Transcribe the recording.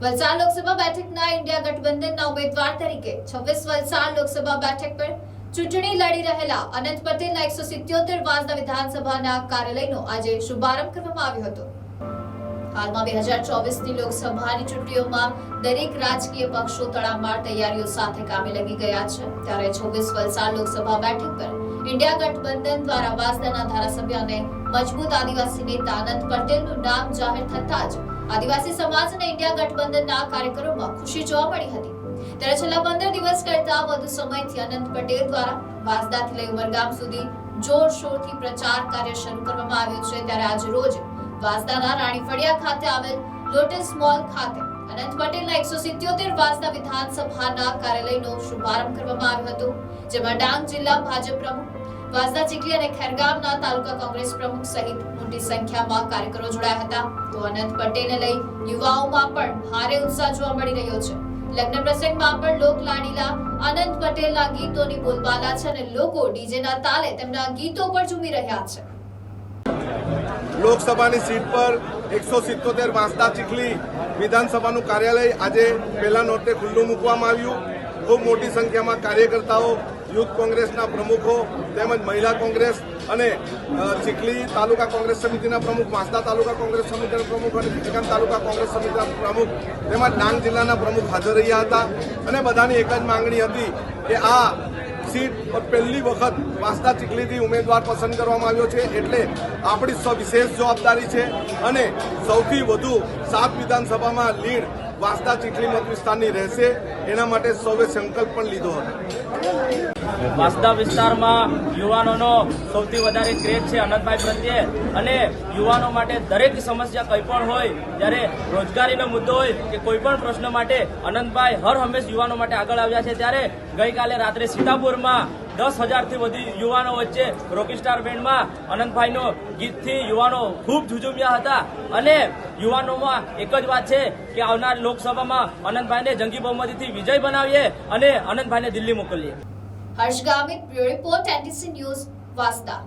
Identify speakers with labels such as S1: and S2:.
S1: વલસાડ લોકસભા બેઠકના ઇન્ડિયા ગઠબંધનના ઉમેદવાર તરીકે છવ્વીસ વલસાડ લોકસભા બેઠક પર ચૂંટણી લડી રહેલા અનંત પટેલના એકસો સિત્યોતેર વાસના વિધાનસભાના કાર્યાલયનો આજે શુભારંભ કરવામાં આવ્યો હતો. હાલમાં બે હજાર ચોવીસની લોકસભાની ચૂંટણીઓમાં દરેક રાજકીય પક્ષો તડામાર તૈયારીઓ સાથે કામે લાગી ગયા છે. ત્યારે છવ્વીસ વલસાડ લોકસભા બેઠક પર ઇન્ડિયા ગઠબંધન દ્વારા વાસદાના ધારાસભ્ય અને મજબૂત આદિવાસી નેતા અનંત પટેલનું નામ જાહેર થતાં જ આદિવાસી સમાજ અને ઇન્ડિયા ગઠબંધનના કાર્યકરોમાં ખુશી જોવા મળી હતી. ત્યારે છેલ્લા પંદર દિવસ કરતા વધુ સમયથી અનંત પટેલ દ્વારા વાંસદાથી લઈ ઉમરગામ સુધી જોરશોરથી પ્રચાર કાર્ય શરૂ કરવામાં આવ્યું છે. ત્યારે આજ રોજ વાંસદાના રાણી ફળિયા ખાતે આવેલ લોટસ મોલ ખાતે અનંત પટેલના એકસો સિત્યોતેર વાંસદા વિધાનસભાના કાર્યાલયનો શુભારંભ કરવામાં આવ્યો હતો, જેમાં ડાંગ જિલ્લા ભાજપ પ્રમુખ વાસદા ચીખલી અને ખેરગામના તાલુકા કોંગ્રેસ પ્રમુખ સહિત મોટી સંખ્યામાં કાર્યકરો જોડાયા હતા. તો અનંત પટેલને લઈ યુવાઓમાં પણ ભારે ઉત્સાહ જોવા મળી રહ્યો છે. લગ્ન પ્રસંગમાં પણ લોક લાડીલા અનંત પટેલના ગીતોની બોલબાલા છે અને લોકો ડીજેના તાલે તેમના ગીતો પર ઝૂમી રહ્યા છે.
S2: લોકસભાની સીટ પર એકસો સિત્તોતેર વાંસદા ચીખલી વિધાનસભાનું કાર્યાલય આજે પહેલા નોટે ખુલ્લું મૂકવામાં આવ્યું. ખૂબ મોટી સંખ્યામાં કાર્યકર્તાઓ યુથ કોંગ્રેસના પ્રમુખો તેમજ મહિલા કોંગ્રેસ અને ચીખલી તાલુકા કોંગ્રેસ સમિતિના પ્રમુખ, વાંસદા તાલુકા કોંગ્રેસ સમિતિના પ્રમુખ અને ખેગામ તાલુકા કોંગ્રેસ સમિતિના પ્રમુખ તેમજ ડાંગ જિલ્લાના પ્રમુખ હાજર રહ્યા હતા. અને બધાની એક જ માંગણી હતી કે આ સીટ પહેલી વખત વાંસદા ચીખલીથી ઉમેદવાર પસંદ કરવામાં આવ્યો છે એટલે આપણી સવિશેષ વિશેષ જવાબદારી છે અને સૌથી વધુ સાત વિધાનસભામાં લીડ વાંસદા ચીખલી મત વિસ્તારની રહેશે. એના માટે સૌએ સંકલ્પ પણ લીધો હતો.
S3: વાંસદા વિસ્તારમાં યુવાનોનો સૌથી વધારે ક્રેઝ છે અનંતભાઈ પ્રત્યે. અને યુવાનો માટે દરેક સમસ્યા કંઈ પણ હોય ત્યારે રોજગારીનો મુદ્દો હોય કે કોઈ પણ પ્રશ્ન માટે અનંતભાઈ હર હંમેશ યુવાનો માટે આગળ આવ્યા છે. ત્યારે ગઈકાલે રાત્રે સીતાપુરમાં દસ હજારથી વધુ યુવાનો વચ્ચે રોકી સ્ટાર બેન્ડમાં અનંતભાઈનો ગીતથી યુવાનો ખૂબ ઝુઝુમ્યા હતા. અને યુવાનોમાં એક જ વાત છે કે આવનાર લોકસભામાં અનંતભાઈને જંગી બહુમતીથી વિજય બનાવીએ અને અનંતભાઈને દિલ્હી મોકલીએ.
S1: Harsh Gamit bureau report NTC news Vasda.